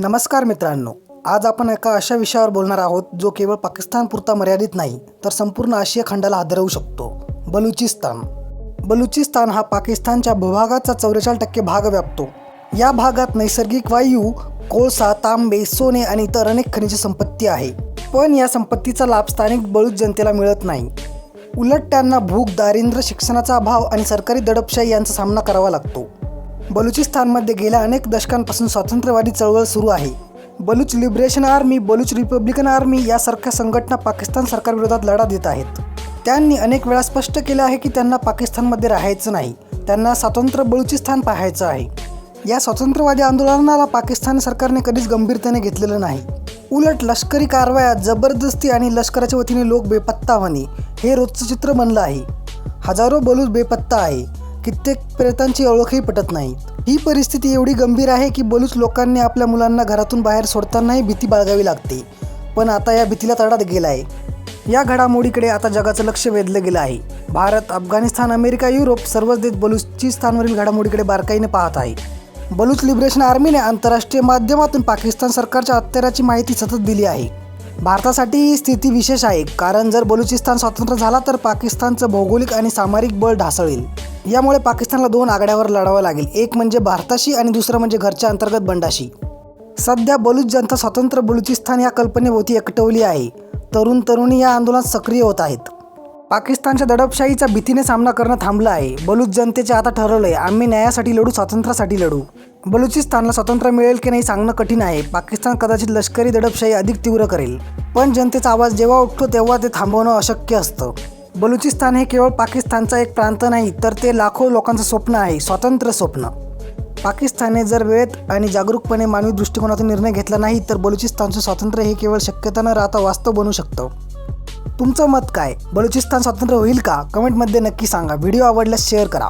नमस्कार मित्रांनो आज आपण एका अशा विषयावर बोलणार आहोत जो केवळ पाकिस्तानपुरता मर्यादित नाही तर संपूर्ण आशिया खंडाला हादरवू शकतो. बलुचिस्तान. बलुचिस्तान हा पाकिस्तानच्या भूभागाचा चौवेचाळीस टक्के भाग व्यापतो. या भागात नैसर्गिक वायू कोळसा तांबे सोने आणि इतर अनेक खनिज संपत्ती आहे. पण या संपत्तीचा लाभ स्थानिक बलूच जनतेला मिळत नाही. उलट त्यांना भूक दारिद्र्य शिक्षणाचा अभाव आणि सरकारी दडपशाही यांचा सामना करावा लागतो. बलुचिस्तानमध्ये गेल्या अनेक दशकांपासून स्वातंत्र्यवादी चळवळ सुरू आहे. Baloch Liberation Army Baloch Republican Army यासारख्या संघटना पाकिस्तान सरकारविरोधात लढा देत आहेत. त्यांनी अनेक वेळा स्पष्ट केलं आहे की त्यांना पाकिस्तानमध्ये राहायचं नाही. त्यांना स्वतंत्र बलुचिस्तान पाहायचं आहे. या स्वातंत्र्यवादी आंदोलनाला पाकिस्तान सरकारने कधीच गंभीरतेने घेतलेलं नाही. उलट लष्करी कारवायात जबरदस्ती आणि लष्कराच्या वतीने लोक बेपत्ता होणे हे रोजचं चित्र बनलं आहे. हजारो बलूच बेपत्ता आहे. कित्येक प्रेतांची ओळखही पटत नाही. ही परिस्थिती एवढी गंभीर आहे की बलूच लोकांनी आपल्या मुलांना घरातून बाहेर सोडतानाही भीती बाळगावी लागते. पण आता या भीतीला तडात गेला आहे या घडामोडीकडे आता जगाचं लक्ष वेधलं गेलं आहे. भारत अफगाणिस्तान अमेरिका युरोप सर्वच देश बलुचिस्तानवरील घडामोडीकडे बारकाईने पाहत आहे. बलूच लिबरेशन आर्मीने आंतरराष्ट्रीय माध्यमातून पाकिस्तान सरकारच्या हत्याराची माहिती सतत दिली आहे. भारतासाठी ही स्थिती विशेष आहे कारण जर बलुचिस्तान स्वतंत्र झाला तर पाकिस्तानचं भौगोलिक आणि सामरिक बळ ढासळेल. यामुळे पाकिस्तानला दोन आघाड्यावर लढावं लागेल. एक म्हणजे भारताशी आणि दुसरं म्हणजे घरच्या अंतर्गत बंडाशी. सध्या बलूच जनता स्वतंत्र बलुचिस्तान या कल्पनेभोवती एकटवली आहे. तरुण तरुणी या आंदोलनात सक्रिय होत आहेत. पाकिस्तानच्या दडपशाहीचा भीतीने सामना करणं थांबलं आहे. बलूच जनतेचे आता ठरवलं आहे आम्ही न्यायासाठी लढू स्वातंत्र्यासाठी लढू. बलुचिस्तानला स्वातंत्र्य मिळेल की नाही सांगणं कठीण आहे. पाकिस्तान कदाचित लष्करी दडपशाही अधिक तीव्र करेल. पण जनतेचा आवाज जेव्हा उठतो तेव्हा ते थांबवणं अशक्य असतं. बलुचिस्तान हे केवळ पाकिस्तानचा एक प्रांत नाही तर ते लाखो लोकांचं स्वप्न आहे स्वातंत्र्य स्वप्न. पाकिस्तानने जर वेळेत आणि जागरूकपणे मानवी दृष्टिकोनातून निर्णय घेतला नाही तर बलुचिस्तानचं स्वातंत्र्य हे केवळ शक्यता न राहता वास्तव बनू शकतं. तुमचं मत काय? बलुचिस्तान स्वातंत्र्य होईल का? कमेंटमध्ये नक्की सांगा. व्हिडिओ आवडल्यास शेअर करा.